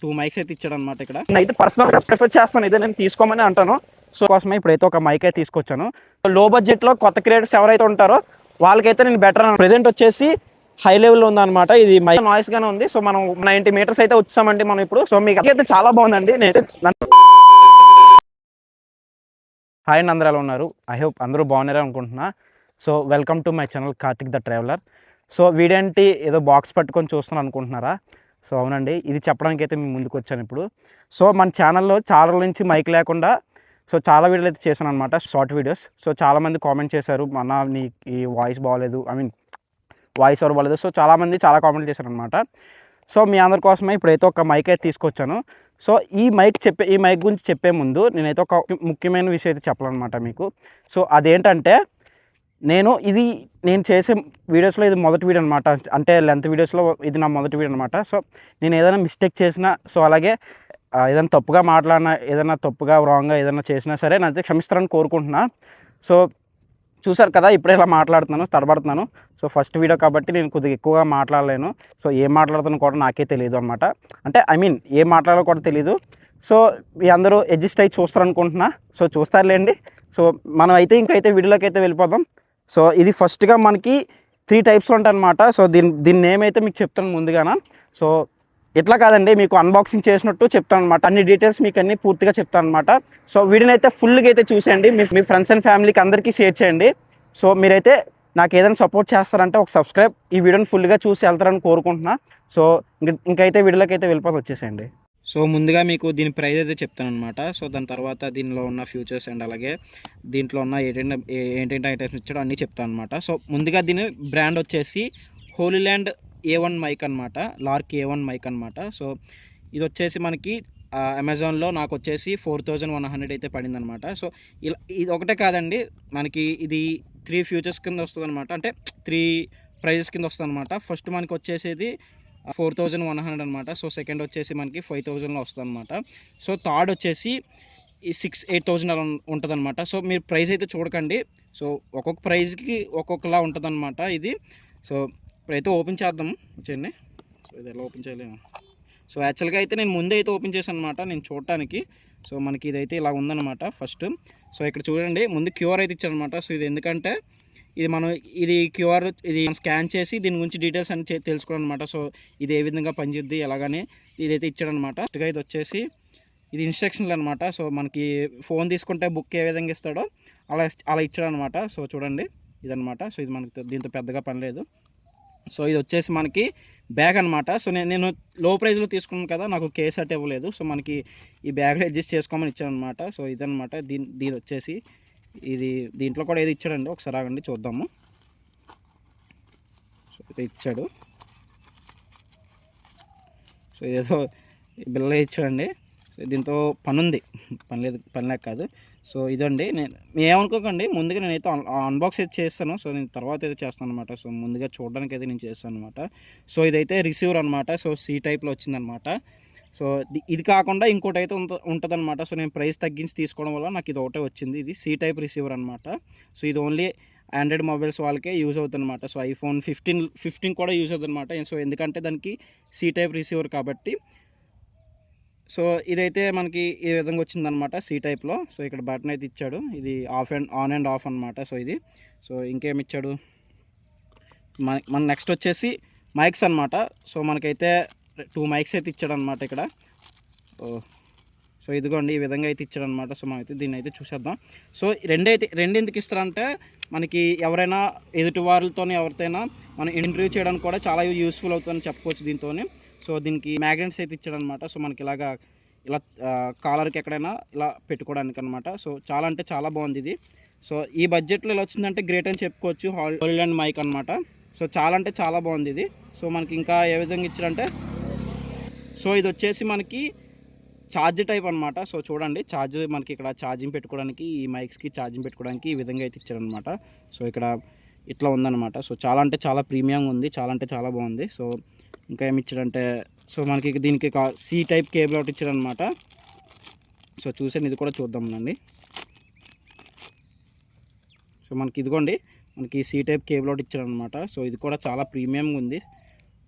Two mics అయితే ఇచ్చాడు అనమాట ఇక్కడ అయితే పర్సనల్గా ప్రిఫర్ చేస్తాను ఇదే నేను తీసుకోమని అంటాను. సో కోసమే ఇప్పుడైతే ఒక మైక్ అయితే తీసుకొచ్చాను. లో బడ్జెట్లో కొత్త క్రియేటర్స్ ఎవరైతే ఉంటారో వాళ్ళకైతే నేను బెటర్ ప్రెజెంట్ వచ్చేసి హై లెవెల్లో ఉందన్నమాట. ఇది మై నాయిస్ గానే ఉంది. సో మనం నైంటీ మీటర్స్ అయితే వచ్చామండి మనం ఇప్పుడు. సో మీకు అయితే చాలా బాగుందండి. నేనైతే హాయ్ అండి అందరూ ఎలా ఉన్నారు. ఐ హోప్ అందరూ బాగున్నారే అనుకుంటున్నా. So welcome to my channel Karthik the traveller so వీడేంటి? ఏదో బాక్స్ పట్టుకొని చూస్తున్నాను అనుకుంటున్నారా? సో అవునండి ఇది చెప్పడానికి అయితే మేము ముందుకు వచ్చాను ఇప్పుడు. సో మన ఛానల్లో చాలా రోజుల నుంచి మైక్ లేకుండా సో చాలా వీడియోలు అయితే చేశాను అనమాట షార్ట్ వీడియోస్. సో చాలామంది కామెంట్ చేశారు మన నీ ఈ వాయిస్ బాగాలేదు ఐ మీన్ వాయిస్ ఓవర్ బాగాలేదు. సో చాలామంది చాలా కామెంట్ చేశారు అనమాట సో మీ అందరి కోసమే ఇప్పుడైతే ఒక మైక్ అయితే తీసుకొచ్చాను. సో ఈ మైక్ చెప్పే ఈ మైక్ గురించి చెప్పే ముందు నేనైతే ఒక ముఖ్యమైన విషయం అయితే చెప్పాలన్నమాట మీకు. సో అదేంటంటే నేను ఇది నేను చేసే వీడియోస్లో ఇది మొదటి వీడియో అనమాట అంటే లెంత్ వీడియోస్లో ఇది నా మొదటి వీడియో అనమాట సో నేను ఏదైనా మిస్టేక్ చేసినా సో అలాగే ఏదైనా తప్పుగా మాట్లాడినా ఏదైనా తప్పుగా రాంగ్గా ఏదైనా చేసినా సరే నైతే క్షమిస్తారని కోరుకుంటున్నా. సో చూసారు కదా ఇప్పుడే ఇలా మాట్లాడుతున్నాను తడబడుతున్నాను. సో ఫస్ట్ వీడియో కాబట్టి నేను కొద్దిగా ఎక్కువగా మాట్లాడలేను. సో ఏం మాట్లాడుతున్నా కూడా నాకే తెలియదు అనమాట అంటే ఐ మీన్ ఏం మాట్లాడాలో కూడా తెలియదు సో మీ అందరూ అడ్జస్ట్ అయ్యి చూస్తారనుకుంటున్నా. సో చూస్తారులేండి. సో మనం అయితే ఇంకైతే వీడియోలోకి అయితే వెళ్ళిపోదాం. సో ఇది ఫస్ట్గా మనకి త్రీ టైప్స్లో ఉంటాయి అనమాట సో దీని దీని నేమ్ అయితే మీకు చెప్తాను ముందుగాన. సో ఇట్లా కాదండి మీకు అన్బాక్సింగ్ చేసినట్టు చెప్తాను అనమాట అన్ని డీటెయిల్స్ మీకు అన్ని పూర్తిగా చెప్తాను అనమాట సో వీడియోని అయితే ఫుల్గా అయితే చూసేయండి. మీ మీ ఫ్రెండ్స్ అండ్ ఫ్యామిలీకి అందరికీ షేర్ చేయండి. సో మీరైతే నాకు ఏదైనా సపోర్ట్ చేస్తారంటే ఒక సబ్స్క్రైబ్ ఈ వీడియోని ఫుల్గా చూసి వెళ్తారని కోరుకుంటున్నా. సో ఇంక ఇంకైతే వీడియోలోకి అయితే వెళ్ళిపోతే వచ్చేసేయండి. సో ముందుగా మీకు దీని ప్రైస్ అయితే చెప్తాను అనమాట సో దాని తర్వాత దీనిలో ఉన్న ఫ్యూచర్స్ అండ్ అలాగే దీంట్లో ఉన్న ఏంటంటే ఏంటంటే ఐటమ్స్ ఇచ్చాడో అన్నీ చెప్తాను అనమాట సో ముందుగా దీని బ్రాండ్ వచ్చేసి హోలీల్యాండ్ ఏ వన్ మైక్ అనమాట లార్క్ ఏ వన్ మైక్ అనమాట సో ఇది వచ్చేసి మనకి అమెజాన్లో నాకు వచ్చేసి ఫోర్ థౌజండ్ వన్ హండ్రెడ్ అయితే పడింది అనమాట సో ఇలా ఇది ఒకటే కాదండి మనకి ఇది త్రీ ఫ్యూచర్స్ కింద వస్తుంది అనమాట అంటే త్రీ ప్రైజెస్ కింద వస్తుంది అనమాట ఫస్ట్ మనకి వచ్చేసేది ఫోర్ థౌజండ్ వన్ హండ్రెడ్ అనమాట సో సెకండ్ వచ్చేసి మనకి ఫైవ్ థౌజండ్లో వస్తుంది అనమాట సో థర్డ్ వచ్చేసి ఈ సిక్స్ ఎయిట్ థౌజండ్ అలా ఉంటుంది అనమాట సో మీరు ప్రైస్ అయితే చూడకండి. సో ఒక్కొక్క ప్రైస్కి ఒక్కొక్కలా ఉంటుంది అనమాట ఇది. సో ఇప్పుడైతే ఓపెన్ చేద్దాం. వచ్చేయండి సో ఇది ఎలా ఓపెన్ చేయలేము సో యాక్చువల్గా అయితే నేను ముందే అయితే ఓపెన్ చేశాను అనమాట నేను చూడటానికి. సో మనకి ఇదైతే ఇలా ఉందన్నమాట ఫస్ట్. సో ఇక్కడ చూడండి. ముందు క్యూఆర్ అయితే ఇచ్చారనమాట సో ఇది ఎందుకంటే ఇది మనం ఇది క్యూఆర్ ఇది స్కాన్ చేసి దీని గురించి డీటెయిల్స్ అని తెలుసుకోవడం అనమాట సో ఇది ఏ విధంగా పనిచేద్ది ఎలాగని ఇదైతే ఇచ్చాడనమాట ఫస్ట్గా ఇది వచ్చేసి ఇది ఇన్స్ట్రక్షన్లు అనమాట సో మనకి ఫోన్ తీసుకుంటే బుక్ ఏ విధంగా ఇస్తాడో అలా అలా ఇచ్చాడనమాట సో చూడండి ఇదనమాట సో ఇది మనకి దీంతో పెద్దగా పని లేదు. సో ఇది వచ్చేసి మనకి బ్యాగ్ అనమాట సో నేను నేను లో ప్రైస్లో తీసుకున్నాను కదా నాకు కేస్ అట్ ఇవ్వలేదు. సో మనకి ఈ బ్యాగ్లో అడ్జస్ట్ చేసుకోమని ఇచ్చాను అనమాట సో ఇదనమాట దీని దీని వచ్చేసి ఇది దీంట్లో కూడా ఏది ఇచ్చాడండి? ఒకసారి ఆగండి చూద్దాము. ఇచ్చాడు. సో ఏదో బిల్ల ఇచ్చాడండి. సో దీంతో పని ఉంది పని లేదు పని లేక కాదు. సో ఇదండి. నేను ఏమనుకోకండి ముందుగా నేనైతే అన్బాక్స్ అయితే చేస్తాను. సో నేను తర్వాత అయితే చేస్తాను అనమాట సో ముందుగా చూడడానికి అయితే నేను చేస్తాను అనమాట సో ఇదైతే రిసీవర్ అనమాట సో సి టైప్లో వచ్చిందనమాట సో ఇది కాకుండా ఇంకోటి అయితే ఉంటుంది అనమాట సో నేను ప్రైస్ తగ్గించి తీసుకోవడం వల్ల నాకు ఇది ఒకటే వచ్చింది. ఇది సి టైప్ రిసీవర్ అనమాట సో ఇది ఓన్లీ ఆండ్రాయిడ్ మొబైల్స్ వాళ్ళకే యూజ్ అవుతుందన్నమాట. సో ఐఫోన్ ఫిఫ్టీన్ ఫిఫ్టీన్ కూడా యూజ్ అవుతుంది అనమాట సో ఎందుకంటే దానికి సి టైప్ రిసీవర్ కాబట్టి. సో ఇదైతే మనకి ఈ విధంగా వచ్చిందనమాట సి టైప్లో సో ఇక్కడ బటన్ అయితే ఇచ్చాడు. ఇది off and on and off అనమాట సో ఇది. సో ఇంకేమి ఇచ్చాడు? మన మన నెక్స్ట్ వచ్చేసి మైక్స్ అనమాట సో మనకైతే టూ మైక్స్ అయితే ఇచ్చాడు అనమాట ఇక్కడ సో ఇదిగోండి ఈ విధంగా అయితే ఇచ్చాడు అనమాట సో మనమైతే దీన్ని అయితే చూసేద్దాం. సో రెండైతే రెండు ఎందుకు ఇస్తారంటే మనకి ఎవరైనా ఎదుటి వారితో ఎవరితోనైనా మనం ఇంటర్వ్యూ చేయడానికి కూడా చాలా యూస్ఫుల్ అవుతుందని చెప్పుకోవచ్చు దీంతో సో దీనికి మ్యాగ్నెట్స్ అయితే ఇచ్చాడనమాట సో మనకి ఇలాగా ఇలా కాలర్కి ఎక్కడైనా ఇలా పెట్టుకోవడానికి అనమాట సో చాలా అంటే చాలా బాగుంది ఇది. సో ఈ బడ్జెట్లో ఇలా వచ్చిందంటే గ్రేట్ అని చెప్పుకోవచ్చు. హాల్ అండ్ మైక్ అనమాట సో చాలా అంటే చాలా బాగుంది ఇది. సో మనకి ఇంకా ఏ విధంగా ఇచ్చారంటే సో ఇది వచ్చేసి మనకి ఛార్జ్ టైప్ అనమాట సో చూడండి ఛార్జ్ మనకి ఇక్కడ ఛార్జింగ్ పెట్టుకోవడానికి ఈ మైక్స్కి ఛార్జింగ్ పెట్టుకోవడానికి ఈ విధంగా అయితే ఇచ్చారనమాట సో ఇక్కడ ఇట్లా ఉందన్నమాట. సో చాలా అంటే చాలా ప్రీమియం ఉంది చాలా అంటే చాలా బాగుంది. సో ఇంకా ఏమి ఇచ్చారంటే సో మనకి దీనికి సి టైప్ కేబుల్ ఒకటి ఇచ్చారనమాట సో చూసాను ఇది కూడా చూద్దాం అండి సో మనకి ఇదిగోండి మనకి సి టైప్ కేబుల్ ఒకటి ఇచ్చాడనమాట. సో ఇది కూడా చాలా ప్రీమియంగా ఉంది.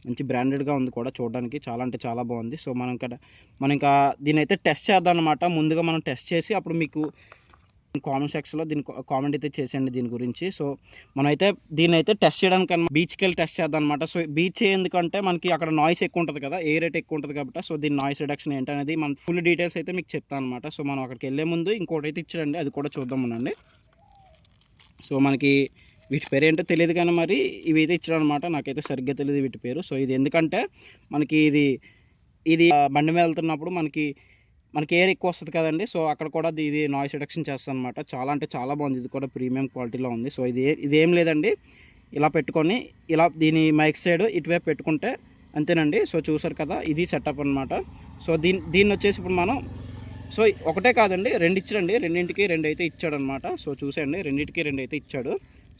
మంచి బ్రాండెడ్గా ఉంది కూడా చూడడానికి. చాలా అంటే చాలా బాగుంది. సో మనం ఇక్కడ మనం ఇంకా దీని అయితే టెస్ట్ చేద్దాం అనమాట ముందుగా మనం టెస్ట్ చేసి అప్పుడు మీకు కామెంట్ సెక్షన్లో దీని కామెంట్ అయితే చేసేయండి దీని గురించి. సో మనమైతే అయితే దీన్ని అయితే టెస్ట్ చేయడానికి బీచ్కి వెళ్ళి టెస్ట్ చేద్దాం అనమాట సో బీచ్ ఎందుకంటే మనకి అక్కడ నాయిస్ ఎక్కువ ఉంటుంది కదా ఏ రేట్ ఎక్కువ ఉంటుంది కాబట్టి. సో దీని నాయిస్ రిడక్షన్ ఏంటనేది మన ఫుల్ డీటెయిల్స్ అయితే మీకు చెప్తాను అనమాట సో మనం అక్కడికి వెళ్ళే ముందు ఇంకోటి అయితే ఇచ్చాడండి. అది కూడా చూద్దాం అనండి సో మనకి వీటి పేరు ఏంటో తెలియదు కానీ మరి ఇవి అయితే ఇచ్చాడనమాట నాకైతే సరిగ్గా తెలియదు వీటి పేరు. సో ఇది ఎందుకంటే మనకి ఇది ఇది బండి మీద వెళ్తున్నప్పుడు మనకి మనకి ఎయిర్ ఎక్కువ వస్తుంది కదండి. సో అక్కడ కూడా ఇది- నాయిస్ రిడక్షన్ చేస్తుంది అనమాట చాలా అంటే చాలా బాగుంది. ఇది కూడా ప్రీమియం క్వాలిటీలో ఉంది. సో ఇది ఇదేం ఇది ఏం లేదండి. ఇలా పెట్టుకొని ఇలా దీని మైక్ సైడ్ ఇటువైపు పెట్టుకుంటే అంతేనండి. సో చూసారు కదా ఇది సెటప్ అనమాట సో దీని దీన్ని వచ్చేసి ఇప్పుడు మనం సో ఒకటే కాదండి రెండు ఇచ్చాడండి రెండింటికి రెండు అయితే ఇచ్చాడు అనమాట సో చూసేయండి రెండింటికి రెండు అయితే ఇచ్చాడు.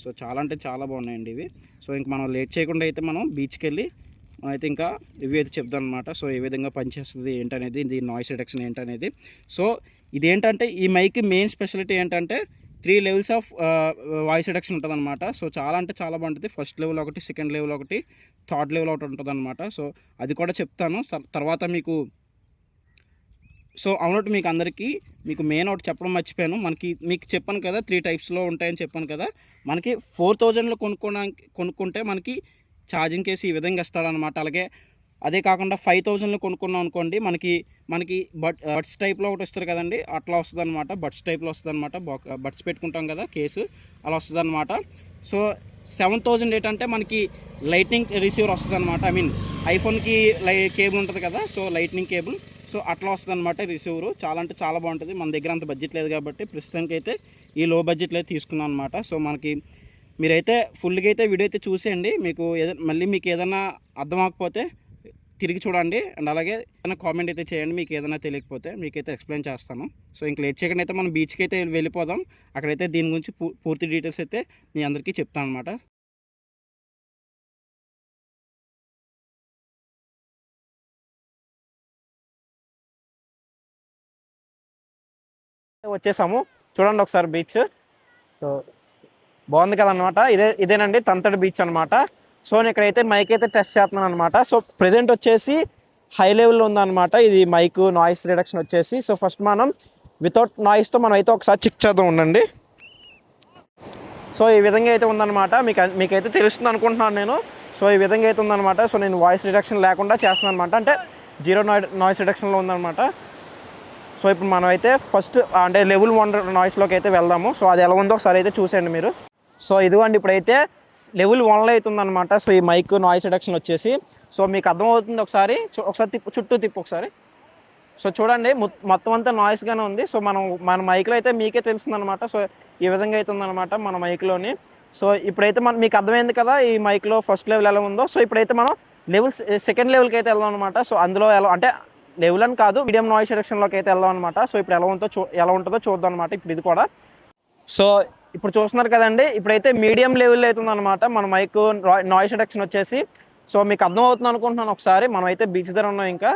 సో చాలా అంటే చాలా బాగున్నాయండి ఇవి. సో ఇంక మనం లేట్ చేయకుండా అయితే మనం బీచ్కి వెళ్ళి అయితే ఇంకా రివ్యూ అయితే చెప్దాం అనమాట సో ఏ విధంగా పనిచేస్తుంది ఏంటనేది ఇది నాయిస్ రిడక్షన్ ఏంటనేది. సో ఇదేంటంటే ఈ మైక్ మెయిన్ స్పెషాలిటీ ఏంటంటే three levels of voice reduction ఉంటుందన్నమాట. సో చాలా అంటే చాలా బాగుంటుంది. ఫస్ట్ లెవెల్ ఒకటి సెకండ్ లెవెల్ ఒకటి థర్డ్ లెవెల్ ఒకటి ఉంటుంది అనమాట సో అది కూడా చెప్తాను. తర్వాత మీకు సో అవునట్టు మీకు అందరికీ మీకు మెయిన్ ఒకటి చెప్పడం మర్చిపోయాను. మనకి మీకు చెప్పాను కదా త్రీ టైప్స్లో ఉంటాయని చెప్పాను కదా. మనకి ఫోర్ థౌజండ్లో కొనుక్కోడానికి కొనుక్కుంటే మనకి ఛార్జింగ్ కేసు ఈ విధంగా ఇస్తాడనమాట అలాగే అదే కాకుండా ఫైవ్ థౌజండ్లో కొనుక్కున్నాం అనుకోండి మనకి మనకి బట్ బడ్స్ టైప్లో ఒకటి వస్తారు కదండి అట్లా వస్తుంది అనమాట బడ్స్ టైప్లో వస్తుంది అనమాట బడ్స్ పెట్టుకుంటాం కదా కేసు అలా వస్తుంది అనమాట సో సెవెన్ థౌజండ్ ఏంటంటే మనకి లైట్నింగ్ రిసీవర్ వస్తుంది అనమాట ఐ మీన్ ఐఫోన్కి లై కేబుల్ ఉంటుంది కదా సో లైట్నింగ్ కేబుల్ సో అట్లా వస్తుంది అనమాట రిసీవరు. చాలా అంటే చాలా బాగుంటుంది. మన దగ్గర అంత బడ్జెట్ లేదు కాబట్టి ప్రస్తుతానికి అయితే ఈ లో బడ్జెట్లో అయితే తీసుకున్నాను అనమాట సో మనకి మీరైతే ఫుల్గా అయితే వీడియో అయితే చూసేయండి. మీకు ఏదైనా మళ్ళీ మీకు ఏదైనా అర్థం అవ్వకపోతే తిరిగి చూడండి. అండ్ అలాగే ఏదైనా కామెంట్ అయితే చేయండి. మీకు ఏదైనా తెలియకపోతే మీకైతే ఎక్స్ప్లెయిన్ చేస్తాను. సో ఇంక లేట్ చేయకుండా అయితే మనం బీచ్కి అయితే వెళ్ళిపోదాం. అక్కడైతే దీని గురించి పూ- పూర్తి డీటెయిల్స్ అయితే మీ అందరికీ చెప్తాను అనమాట వచ్చేసాము. చూడండి ఒకసారి బీచ్. సో బాగుంది కదనమాట ఇదే ఇదేనండి తంతడి బీచ్ అనమాట సో నేను ఇక్కడైతే మైక్ అయితే టెస్ట్ చేస్తున్నాను అనమాట సో ప్రజెంట్ వచ్చేసి హై లెవెల్లో ఉందన్నమాట. ఇది మైక్ నాయిస్ రిడక్షన్ వచ్చేసి. సో ఫస్ట్ మనం వితౌట్ నాయిస్తో మనం అయితే ఒకసారి చెక్ చేద్దాం ఉండండి. సో ఈ విధంగా అయితే ఉందన్నమాట. మీకు మీకైతే తెలుస్తుంది అనుకుంటున్నాను నేను. సో ఈ విధంగా అయితే ఉందన్నమాట. సో నేను వాయిస్ రిడక్షన్ లేకుండా చేస్తున్నాను అనమాట అంటే జీరో నాయిస్ రిడక్షన్లో ఉందన్నమాట. సో ఇప్పుడు మనం అయితే ఫస్ట్ అంటే లెవెల్ వన్ నాయిస్లోకి అయితే వెళ్దాము. సో అది ఎలా ఉందో ఒకసారి అయితే చూసేయండి మీరు. సో ఇదిగోండి ఇప్పుడైతే లెవెల్ వన్లో అవుతుందన్నమాట సో ఈ మైక్ నాయిస్ రిడక్షన్ వచ్చేసి. సో మీకు అర్థమవుతుంది ఒకసారి. ఒకసారి తిప్పు చుట్టూ తిప్పు ఒకసారి. సో చూడండి మొత్తం అంతా నాయిస్గానే ఉంది. సో మనం మన మైక్లో అయితే మీకే తెలుస్తుంది అనమాట సో ఈ విధంగా అయితే ఉందన్నమాట మన మైక్లోని సో ఇప్పుడైతే మన మీకు అర్థమైంది కదా ఈ మైక్లో ఫస్ట్ లెవెల్ ఎలా ఉందో. సో ఇప్పుడైతే మనం లెవెల్ సెకండ్ లెవెల్కి అయితే వెళ్దాం అనమాట సో అందులో ఎలా అంటే లెవెల్ అని కాదు మీడియం నాయిస్ సెలక్షన్లోకి అయితే వెళ్దాం అనమాట సో ఇప్పుడు ఎలా ఉంటుందో చూ ఎలా ఉంటుందో చూద్దాం అనమాట ఇప్పుడు ఇది కూడా. సో ఇప్పుడు చూస్తున్నారు కదండి ఇప్పుడైతే మీడియం లెవెల్ అవుతుంది అనమాట మన మైక్ నాయిస్ రిడక్షన్ వచ్చేసి. సో మీకు అర్థం అవుతుంది అనుకుంటున్నాను ఒకసారి. మనం అయితే బీచ్ దగ్గర ఉన్నాం ఇంకా.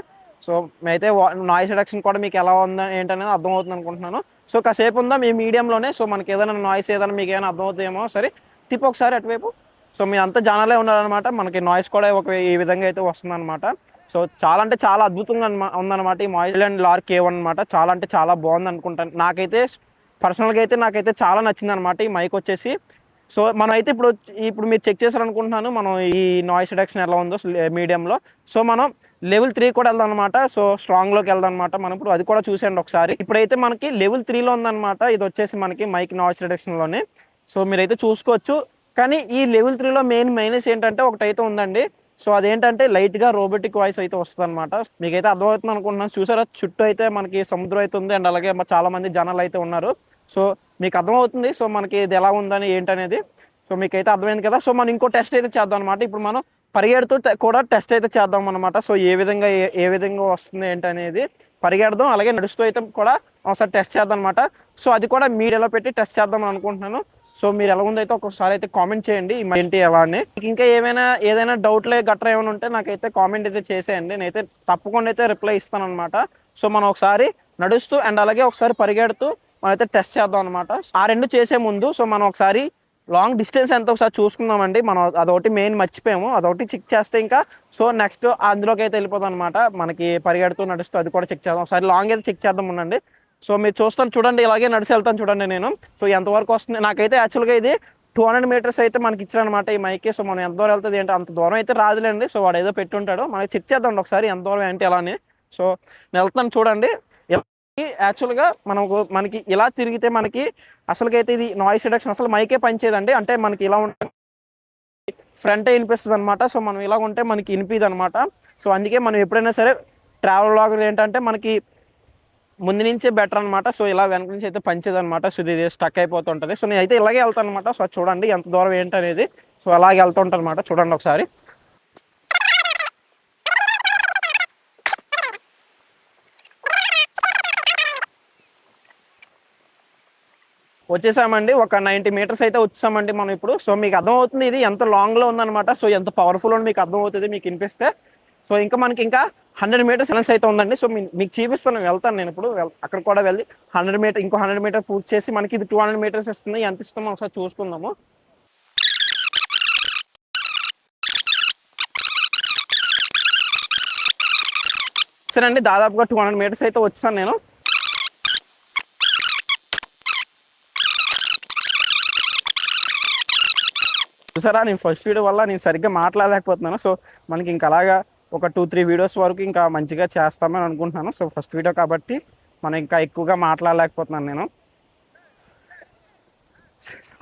సో మేమైతే నాయిస్ రిడక్షన్ కూడా మీకు ఎలా ఉందా ఏంటనేది అర్థం అవుతుంది అనుకుంటున్నాను. సో కాసేపు ఉందా మీ మీడియంలోనే సో మనకి ఏదైనా నాయిస్ ఏదైనా మీకు ఏమైనా అర్థం అవుతుందేమో సరే. తిప్పి ఒకసారి అటువైపు. సో మీ అంతా జనాలే ఉన్నారనమాట. మనకి నాయిస్ కూడా ఒక ఈ విధంగా అయితే వస్తుందన్నమాట సో చాలా అంటే చాలా అద్భుతంగా ఉందన్నమాట ఈ మాయిల్ అండ్ లార్ కేవ్ అనమాట చాలా అంటే చాలా బాగుంది అనుకుంటాను నాకైతే పర్సనల్గా అయితే నాకైతే చాలా నచ్చింది అనమాట ఈ మైక్ వచ్చేసి. సో మనం అయితే ఇప్పుడు ఇప్పుడు మీరు చెక్ చేశారనుకుంటున్నాను మనం ఈ నాయిస్ రిడక్షన్ ఎలా ఉందో మీడియంలో సో మనం లెవెల్ త్రీ కూడా వెళ్దాం అనమాట సో స్ట్రాంగ్లోకి వెళ్దాం అనమాట మనం. ఇప్పుడు అది కూడా చూసేయండి ఒకసారి. ఇప్పుడైతే మనకి లెవెల్ త్రీలో ఉందన్నమాట ఇది వచ్చేసి మనకి మైక్ నాయిస్ రిడక్షన్లోనే సో మీరైతే చూసుకోవచ్చు. కానీ ఈ లెవెల్ త్రీలో మెయిన్ మైనస్ ఏంటంటే ఒకటైతే ఉందండి. సో అదేంటంటే లైట్గా రోబోటిక్ వాయిస్ అయితే వస్తుంది అనమాట మీకైతే అర్థమవుతుంది అనుకుంటున్నాను. చూసారా? చుట్టూ అయితే మనకి సముద్రం అయితే ఉంది. అండ్ అలాగే చాలామంది చాలా మంది జనాలు అయితే ఉన్నారు. సో మీకు అర్థమవుతుంది. సో మనకి ఇది ఎలా ఉందని ఏంటనేది. సో మీకైతే అర్థమైంది కదా. సో మనం ఇంకో టెస్ట్ అయితే చేద్దాం అనమాట ఇప్పుడు మనం పరిగెడుతూ కూడా టెస్ట్ అయితే చేద్దాం అనమాట సో ఏ విధంగా ఏ- ఏ విధంగా వస్తుంది ఏంటనేది పరిగెడదాం. అలాగే నడుస్తూ అయితే కూడా ఒకసారి టెస్ట్ చేద్దాం అనమాట సో అది కూడా మీడియాలో పెట్టి టెస్ట్ చేద్దాం అనుకుంటున్నాను. సో మీరు ఎలా ఉందో అయితే ఒకసారి అయితే కామెంట్ చేయండి ఏంటి ఎలా అని మీకు ఇంకా ఏమైనా ఏదైనా డౌట్లే గట్రా ఏమైనా ఉంటే నాకైతే కామెంట్ అయితే చేసేయండి. నేనైతే తప్పకుండా అయితే రిప్లై ఇస్తాను అనమాట సో మనం ఒకసారి నడుస్తూ అండ్ అలాగే ఒకసారి పరిగెడుతూ మనం అయితే టెస్ట్ చేద్దాం అనమాట ఆ రెండు చేసే ముందు సో మనం ఒకసారి లాంగ్ డిస్టెన్స్ ఎంత ఒకసారి చూసుకుందామండి. మనం అదొకటి మెయిన్ మర్చిపోయాము. అదొకటి చెక్ చేస్తే ఇంకా సో నెక్స్ట్ అందులోకి అయితే వెళ్ళిపోతాం అనమాట మనకి పరిగెడుతూ నడుస్తూ అది కూడా చెక్ చేద్దాం. ఒకసారి లాంగ్ అయితే చెక్ చేద్దాం ఉండండి. సో మీరు చూస్తాను చూడండి ఇలాగే నడిచి వెళ్తాను చూడండి నేను. సో ఎంతవరకు వస్తుంది? నాకైతే యాక్చువల్గా ఇది టూ హండ్రెడ్ మీటర్స్ అయితే మనకి ఇచ్చారనమాట ఈ మైకే సో మనం ఎంత దూరం వెళ్తుంది ఏంటి అంత దూరం అయితే రాదులేండి. సో వాడు ఏదో పెట్టుంటాడు మనకి చెక్ చేద్దాం ఒకసారి ఎంత దూరం ఏంటి ఎలా అని సో నేను వెళ్తాను చూడండి. యాక్చువల్గా మనం మనకి ఇలా తిరిగితే మనకి అసలుకైతే ఇది నాయిస్ రిడక్షన్ అసలు మైకే పనిచేయదండి అంటే మనకి ఇలా ఉంటుంది ఫ్రంట్ వినిపిస్తుంది అనమాట సో మనం ఇలా ఉంటే మనకి వినిపిదనమాట సో అందుకే మనం ఎప్పుడైనా సరే ట్రావెల్ లాగర్ ఏంటంటే మనకి ముందు నుంచే బెటర్ అనమాట సో ఇలా వెనక నుంచి అయితే పంచేది అనమాట సో ఇది స్టక్ అయిపోతుంటుంది. సో నేను అయితే ఇలాగే వెళ్తాను అనమాట సో చూడండి ఎంత దూరం ఏంటనేది. సో అలాగే వెళ్తుంటాను అనమాట చూడండి ఒకసారి. వచ్చేసామండి. ఒక నైంటీ మీటర్స్ అయితే వచ్చేసామండి మనం ఇప్పుడు. సో మీకు అర్థమవుతుంది ఇది ఎంత లాంగ్లో ఉందన్నమాట. సో ఎంత పవర్ఫుల్ అని మీకు అర్థమవుతుంది మీకు వినిపిస్తే. సో ఇంకా మనకి ఇంకా హండ్రెడ్ మీటర్స్ సెలెన్స్ అయితే ఉందండి. సో మీకు చూపిస్తాను వెళ్తాను నేను ఇప్పుడు. అక్కడ కూడా వెళ్ళి హండ్రెడ్ మీటర్ ఇంకో హండ్రెడ్ మీటర్ పూర్తి చేసి మనకి ఇది టూ హండ్రెడ్ మీటర్స్ ఇస్తుంది ఎంత ఇస్తుందో ఒకసారి చూసుకుందాము. సరే అండి దాదాపుగా టూ హండ్రెడ్ మీటర్స్ అయితే వచ్చాను నేను. చూసారా నేను ఫస్ట్ వీడియో వల్ల నేను సరిగ్గా మాట్లాడలేకపోతున్నాను. సో మనకి ఇంకా అలాగా ఒక టూ త్రీ వీడియోస్ వరకు ఇంకా మంచిగా చేస్తామని అనుకుంటున్నాను. సో ఫస్ట్ వీడియో కాబట్టి మనం ఇంకా ఎక్కువగా మాట్లాడలేకపోతున్నాను నేను.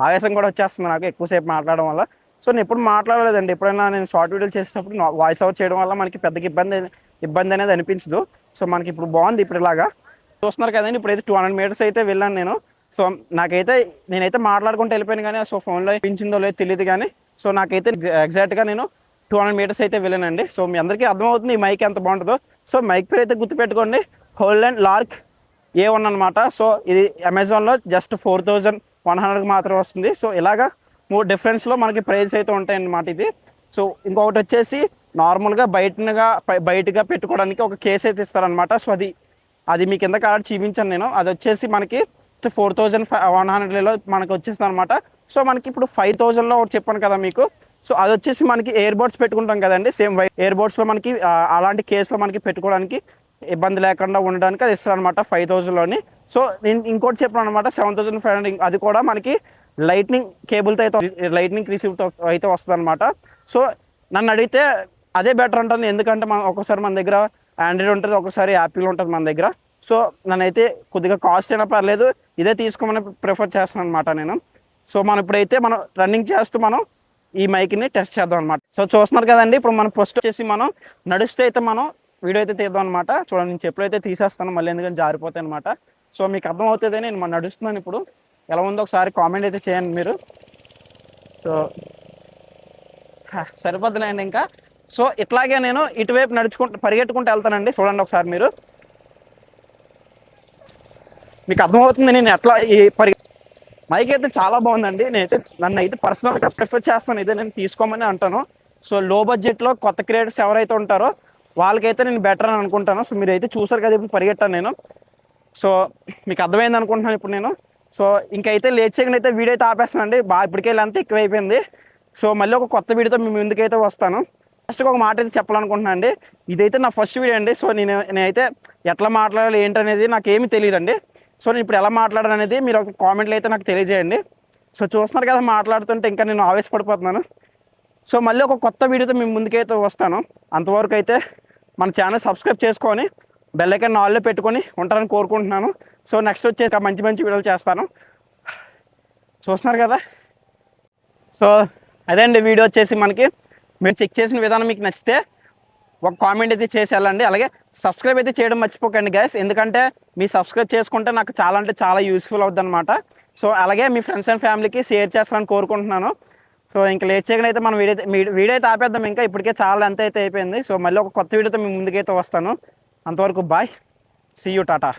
ఆవేశం కూడా వచ్చేస్తుంది నాకు ఎక్కువసేపు మాట్లాడడం వల్ల. సో నేను ఎప్పుడు మాట్లాడలేదండి. ఎప్పుడైనా నేను షార్ట్ వీడియోలు చేసేటప్పుడు వాయిస్ అవుట్ చేయడం వల్ల మనకి పెద్దగా ఇబ్బంది ఇబ్బంది అనేది అనిపించదు. సో మనకి ఇప్పుడు బాగుంది ఇప్పుడు ఇలాగా. చూస్తున్నారు కదండి ఇప్పుడు అయితే టూ హండ్రెడ్ మీటర్స్ అయితే వెళ్ళాను నేను. సో నాకైతే నేనైతే మాట్లాడుకుంటూ వెళ్ళిపోయాను కానీ సో ఫోన్లో ఇప్పించిందో లేదో తెలియదు కానీ సో నాకైతే ఎగ్జాక్ట్గా నేను టూ హండ్రెడ్ మీటర్స్ అయితే వెళ్ళానండి. సో మీ అందరికీ అర్థమవుతుంది ఈ మైక్ ఎంత బాగుంటుందో. సో మైక్ పేరు అయితే గుర్తుపెట్టుకోండి. హోల్డ్ లార్క్ ఏ వన్ అనమాట సో ఇది అమెజాన్లో జస్ట్ ఫోర్ థౌజండ్ వన్ హండ్రెడ్కి మాత్రమే వస్తుంది. సో ఇలాగా మూడు డిఫరెన్స్లో మనకి ప్రైస్ అయితే ఉంటాయన్నమాట ఇది. సో ఇంకొకటి వచ్చేసి నార్మల్గా బయటగా బయటగా పెట్టుకోవడానికి ఒక కేస్ అయితే ఇస్తారనమాట సో అది అది మీ కింద కార్డ్ చూపించాను నేను. అది వచ్చేసి మనకి ఫోర్ థౌజండ్ ఫైవ్ వన్ హండ్రెడ్లో మనకి వచ్చేస్తుంది అనమాట సో మనకి ఇప్పుడు ఫైవ్ థౌజండ్లో ఒకటి చెప్పాను కదా మీకు. సో అది వచ్చేసి మనకి ఎయిర్ బడ్స్ పెట్టుకుంటాం కదండి. సేమ్ వై ఎయిర్ బడ్స్లో మనకి అలాంటి కేసులో మనకి పెట్టుకోవడానికి ఇబ్బంది లేకుండా ఉండడానికి అది ఇస్తారు అనమాట ఫైవ్ థౌజండ్లోని సో నేను ఇంకోటి చెప్పాను అనమాట సెవెన్ థౌసండ్ ఫైవ్ హండ్రెడ్ అది కూడా మనకి లైట్నింగ్ కేబుల్తో అయితే లైట్నింగ్ రిసీవ్తో అయితే వస్తుంది అనమాట సో నన్ను అడిగితే అదే బెటర్ అంటాను ఎందుకంటే మనం ఒకసారి మన దగ్గర ఆండ్రాయిడ్ ఉంటుంది ఒకసారి యాపిల్ ఉంటుంది మన దగ్గర. సో నన్నైతే కొద్దిగా కాస్ట్ అయినా పర్లేదు ఇదే తీసుకోమని ప్రిఫర్ చేస్తాను అనమాట నేను. సో మనం ఇప్పుడైతే మనం రన్నింగ్ చేస్తూ మనం ఈ మైక్ని టెస్ట్ చేద్దాం అనమాట సో చూస్తున్నారు కదండి ఇప్పుడు మనం ఫస్ట్ వచ్చేసి మనం నడుస్తే అయితే మనం వీడియో అయితే తీద్దాం అనమాట చూడండి నేను చెప్పులైతే తీసేస్తాను మళ్ళీ ఎందుకంటే జారిపోతాయి అనమాట సో మీకు అర్థమవుతుంది నేను మనం నడుస్తున్నాను ఇప్పుడు. ఎలా ఉందో ఒకసారి కామెంట్ అయితే చేయండి మీరు. సో సరిపోద్దులేండి ఇంకా. సో ఇట్లాగే నేను ఇటువైపు నడుచుకుంటూ పరిగెట్టుకుంటూ వెళ్తానండి. చూడండి ఒకసారి మీరు. మీకు అర్థమవుతుంది నేను ఎట్లా ఈ పరి మైక్ అయితే చాలా బాగుందండి. నేనైతే నన్ను అయితే పర్సనల్గా ప్రిఫర్ చేస్తాను. ఇదే నేను తీసుకోమని అంటాను. సో లో బడ్జెట్లో కొత్త క్రియేటర్స్ ఎవరైతే ఉంటారో వాళ్ళకైతే నేను బెటర్ అని అనుకుంటాను. సో మీరు అయితే చూసారు కదా ఇప్పుడు పరిగెట్టాను నేను. సో మీకు అర్థమైంది అనుకుంటున్నాను ఇప్పుడు నేను. సో ఇంకైతే లేట్ చేయకుండా అయితే వీడియో అయితే ఆపేస్తానండి. బాగా ఇప్పటికే అంతా ఎక్కువైపోయింది. సో మళ్ళీ ఒక కొత్త వీడియోతో మీ ముందుకైతే వస్తాను. ఫస్ట్గా ఒక మాట అయితే చెప్పాలనుకుంటున్నాను అండి. ఇదైతే నా ఫస్ట్ వీడియో అండి. సో నేను నేనైతే ఎట్లా మాట్లాడాలి ఏంటనేది నాకు ఏమీ తెలియదండి. సో నేను ఇప్పుడు ఎలా మాట్లాడాను అనేది మీరు ఒక కామెంట్లో అయితే నాకు తెలియజేయండి. సో చూస్తున్నారు కదా మాట్లాడుతుంటే ఇంకా నేను ఆవేశపడిపోతున్నాను. సో మళ్ళీ ఒక కొత్త వీడియోతో మేము ముందుకైతే వస్తాను. అంతవరకు అయితే మన ఛానల్ సబ్స్క్రైబ్ చేసుకొని బెల్ ఐకాన్ ఆల్లో పెట్టుకొని ఉంటారని కోరుకుంటున్నాను. సో నెక్స్ట్ వచ్చే మంచి మంచి వీడియోలు చేస్తాను. చూస్తున్నారు కదా? సో అదే అండి వీడియో వచ్చేసి మనకి మేము చెక్ చేసిన విధానం మీకు నచ్చితే ఒక కామెంట్ అయితే చేసి వెళ్ళండి అలాగే సబ్స్క్రైబ్ అయితే చేయడం మర్చిపోకండి గ్యాస్ ఎందుకంటే మీ సబ్స్క్రైబ్ చేసుకుంటే నాకు చాలా అంటే చాలా యూస్ఫుల్ అవుతుంది అనమాట సో అలాగే మీ ఫ్రెండ్స్ అండ్ ఫ్యామిలీకి షేర్ చేస్తారని కోరుకుంటున్నాను. సో ఇంకా లేట్ చేయకుండా అయితే మనం వీడియో మీ- వీడియో అయితే ఆపేద్దాం. ఇంకా ఇప్పటికే చాలా ఎంత అయితే అయిపోయింది. సో మళ్ళీ ఒక కొత్త వీడియోతో మీ ముందుకైతే వస్తాను. అంతవరకు బాయ్ సీ యూ టాటా